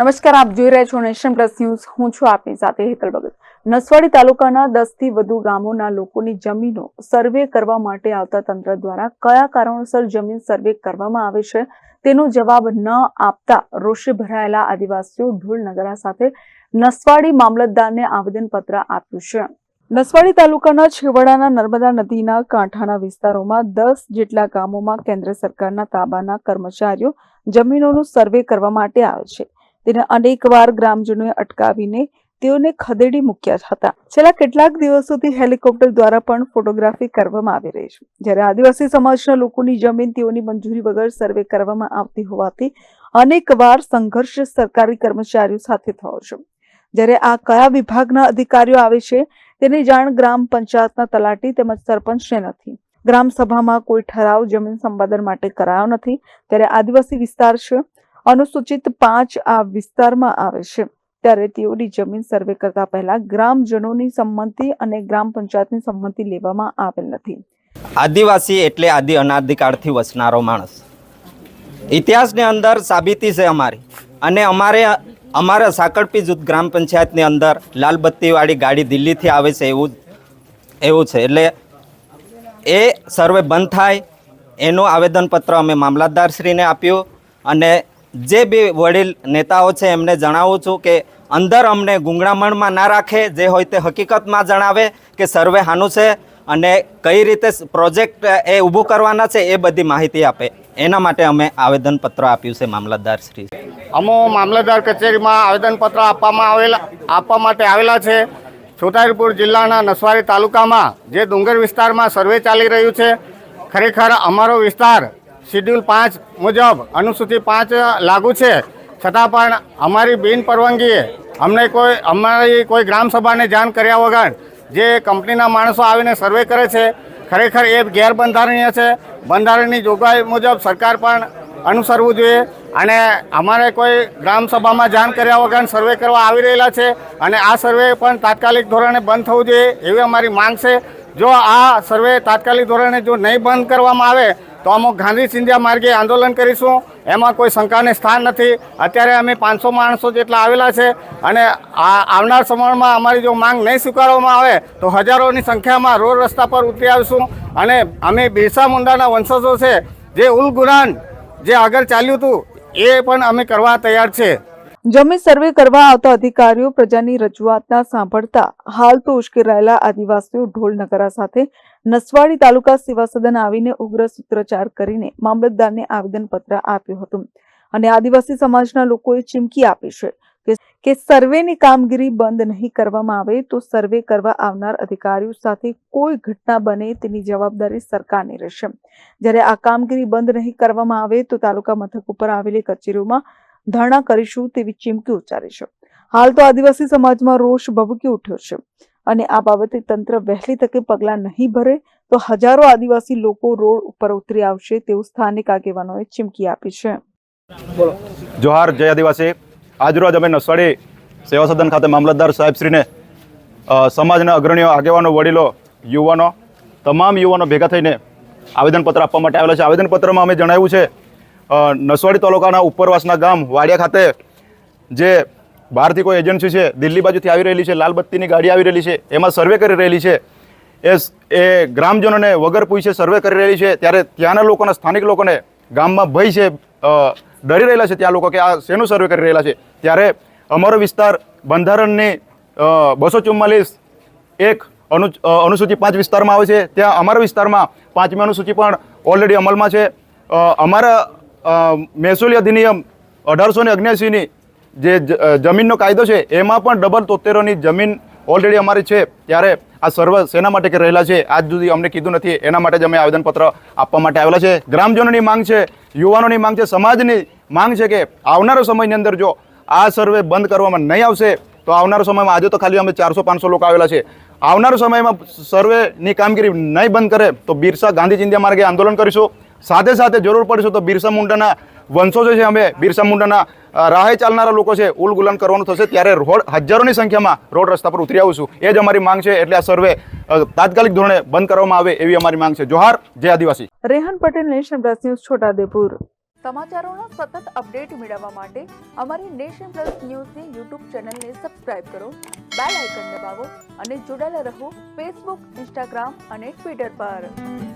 નમસ્કાર, આપ જોઈ રહ્યા છો નેશન પ્લસ ન્યૂઝ. હું છું આપની સાથે હેતલ ભગત. નસવાડી તાલુકાના દસથી વધુ ગામોના લોકોની જમીનો સર્વે કરવા માટે આવતા તંત્ર દ્વારા કયા કારણોસર જમીન સર્વે કરવામાં આવે છે તેનો જવાબ ન આપતા રોષે ભરાયેલા આદિવાસીઓ ઢોલ નગરા સાથે નસવાડી મામલતદારને આવેદનપત્ર આપ્યું છે. નસવાડી તાલુકાના છેવાડાના નર્મદા નદીના કાંઠાના વિસ્તારોમાં દસ જેટલા ગામોમાં કેન્દ્ર સરકારના તાબાના કર્મચારીઓ જમીનોનું સર્વે કરવા માટે આવે છે. તેને અનેકવાર ગ્રામજનોએ અટકાવીને તેઓને ખદેડી મૂક્યા હતા. છેલ્લા કેટલાક દિવસોથી હેલિકોપ્ટર દ્વારા પણ ફોટોગ્રાફી કરવામાં આવી રહી છે. જ્યારે આદિવાસી સમાજના લોકોની જમીન તેઓની મંજૂરી વગર સર્વે કરવામાં આવતી હોવાથી અનેકવાર સંઘર્ષ સરકારી કર્મચારીઓ સાથે થયો છે. જ્યારે આ કયા વિભાગના અધિકારીઓ આવે છે તેની જાણ ગ્રામ પંચાયતના તલાટી તેમજ સરપંચને નથી. ગ્રામ સભામાં કોઈ ઠરાવ જમીન સંપાદન માટે કરાયો નથી. ત્યારે આદિવાસી વિસ્તાર છે અનુસૂચિત પાંચ આ વિસ્તારમાં આવે છે. ત્યારે તેઓની જમીન સર્વે કરતા પહેલા ગ્રામજનોની સંમતિ અને ગ્રામ પંચાયતની સંમતિ લેવામાં આવેલ નથી. આદિવાસી એટલે આદિ અનાદિકાળથી વસનારો માણસ. ઇતિહાસની અંદર સાબિતી છે અમારી. અને અમારે, અમારા સાંકળપી જૂથ ગ્રામ પંચાયતની અંદર લાલબત્તીવાળી ગાડી દિલ્હીથી આવે છે એવું એવું છે. એટલે એ સર્વે બંધ થાય. એનું આવેદનપત્ર અમે મામલતદારશ્રીને આપ્યું અને જે બી વડીલ નેતાઓ છે, એમને જણાવું છું કે અંદર અમને ગુંગળામણમાં ના રાખે, જે હોય તે હકીકતમાં જણાવે કે સર્વે હાનું છે અને કઈ રીતે પ્રોજેક્ટ એ ઊભું કરવાના છે, એ બધી માહિતી આપે. એના માટે અમે આવેદનપત્ર આપ્યું છે, મામલતદાર શ્રી. અમો મામલતદાર કચેરીમાં આવેદનપત્ર આપવામાં આવેલા, આપવા માટે આવેલા છે. છોટાઉદેપુર જિલ્લાના નસવાડી તાલુકામાં, જે ડુંગર વિસ્તારમાં સર્વે ચાલી રહ્યું છે, ખરેખર અમારો વિસ્તાર શિડ્યુલ પાંચ મુજબ અનુસૂચિ પાંચ લાગુ છે. છતાં પણ અમારી બિન પરવાનગીએ અમને કોઈ, અમારી કોઈ ગ્રામસભાને જાણ કર્યા વગર જે કંપનીના માણસો આવીને સર્વે કરે છે, ખરેખર એ ગેરબંધારણીય છે. બંધારણની જોગવાઈ મુજબ સરકાર પણ અનુસરવું જોઈએ અને અમારે કોઈ ગ્રામસભામાં જાણ કર્યા વગર સર્વે કરવા આવી રહેલા છે અને આ સર્વે પણ તાત્કાલિક ધોરણે બંધ થવું જોઈએ એવી અમારી માંગ છે. જો આ સર્વે તાત્કાલિક ધોરણે જો નહીં બંધ કરવામાં આવે, તો અમુક ગાંધી સિંધિયા માર્ગે આંદોલન કરીશું. એમાં કોઈ શંકાને સ્થાન નથી. અત્યારે અમે પાંચસો માણસો જેટલા આવેલા છે અને આ આવનાર સમયમાં અમારી જો માંગ નહીં સ્વીકારવામાં આવે, તો હજારોની સંખ્યામાં રોડ રસ્તા પર ઉતરી આવીશું. અને અમે બિરસા મુંડાના વંશજો છે. જે ઉલ ગુરાન જે આગળ ચાલ્યું હતું, એ પણ અમે કરવા તૈયાર છે. જમીન સર્વે કરવા આવતા અધિકારીઓ પ્રજાની રજૂઆતના સાંભળતા હાલ તો ઉશ્કેરાયેલા આદિવાસીઓ ઢોલ નગરા સાથે નસવાડી તાલુકા સેવા સદન આવીને ઉગ્ર સૂત્રોચ્ચાર કરીને મામલતદારને આવેદનપત્ર આપ્યું હતું. અને આદિવાસી સમાજના લોકોએ ચીમકી આપી છે કે સર્વેની કામગીરી બંધ નહીં કરવામાં આવે તો સર્વે કરવા આવનાર અધિકારીઓ સાથે કોઈ ઘટના બને તેની જવાબદારી સરકારની રહેશે. જ્યારે આ કામગીરી બંધ નહીં કરવામાં આવે તો તાલુકા મથક ઉપર આવેલી કચેરીઓમાં ધરણા કરીશું તેવી ચીમકી ઉચ્ચારી છે. હાલ તો આદિવાસી સમાજમાં રોષ ભભૂકી ઉઠ્યો છે અને આ બાબતે તંત્ર વહેલી તકે પગલાં નહીં ભરે તો હજારો આદિવાસી લોકો રોડ ઉપર ઉતરી આવશે તેવું સ્થાનિક આગેવાનોએ ચીમકી આપી છે. જોહાર જય આદિવાસી. આજરોજ અમે નસવાડી સેવા સદન ખાતે મામલતદાર સાહેબશ્રીને સમાજના અગ્રણીઓ આગેવાનો વડીલો યુવાનો તમામ યુવાનો ભેગા થઈને આવેદનપત્ર આપવા માટે આવેલા છે. આવેદનપત્રમાં અમે જણાવ્યું છે નસવાડી તાલુકાના ઉપરવાસના ગામ વાડિયા ખાતે જે બહારથી કોઈ એજન્સી છે, દિલ્હી બાજુથી આવી રહેલી છે, લાલબત્તીની ગાડી આવી રહેલી છે, એમાં સર્વે કરી રહેલી છે, એ એ ગ્રામજનોને વગર પૂછે સર્વે કરી રહેલી છે, ત્યારે ત્યાંના લોકોના સ્થાનિક લોકોને ગામમાં ભય છે ડરી રહેલા છે ત્યાં લોકો કે આ શેનું સર્વે કરી રહેલા છે? ત્યારે અમારો વિસ્તાર બંધારણની બસો ચુમ્માલીસ એક અનુ અનુસૂચિ પાંચ વિસ્તારમાં આવે છે. ત્યાં અમારા વિસ્તારમાં પાંચમી અનુસૂચિ પણ ઓલરેડી અમલમાં છે. અમારા મહેસૂલી અધિનિયમ અઢારસો ને અગ્યાસીની જે જમીનનો કાયદો છે, એમાં પણ ડબલ તોતેરોની જમીન ઓલરેડી અમારી છે, ત્યારે આ સર્વ શેના માટે કે રહેલા છે, આજ સુધી અમને કીધું નથી, એના માટે જ અમે આવેદનપત્ર આપવા માટે આવેલા છે. ગ્રામજનોની માંગ છે, યુવાનોની માંગ છે, સમાજની માંગ છે કે આવનારો સમયની અંદર જો આ સર્વે બંધ કરવામાં નહીં આવશે, તો આવનારો સમયમાં આજે તો ખાલી અમે ચારસો પાંચસો લોકો આવેલા છે. આવનારો સમયમાં સર્વેની કામગીરી નહીં બંધ કરે, તો બિરસા ગાંધી ચિંધ્યા માર્ગે આંદોલન કરીશું. સાથે સાથે જરૂર પડશે તો બિરસા મુંડાના વંશો જે છે અમે બિરસા મુંડાના રાહે ચાલનારા લોકો છે ઉલ ગુલાન કરવાનું થશે. ત્યારે રોડ હજારોની સંખ્યામાં રોડ રસ્તા પર ઉતરી આવીશું. એ જ અમારી માંગ છે એટલે આ સર્વે તાત્કાલિક ધોરણે બંધ કરવામાં આવે એવી અમારી માંગ છે. જોહાર જય આદિવાસી. Rehan Patel nation plus news Chhotaudepur સમાચારોનો સતત અપડેટ મેળવવા માટે અમારી નેશન પ્લસ ન્યૂઝની યુટ્યુબ ચેનલને સબસ્ક્રાઇબ કરો બેલ આઇકન દબાવો અને જોડાયેલા રહો ફેસબુક ઇન્સ્ટાગ્રામ અને ટ્વિટર પર.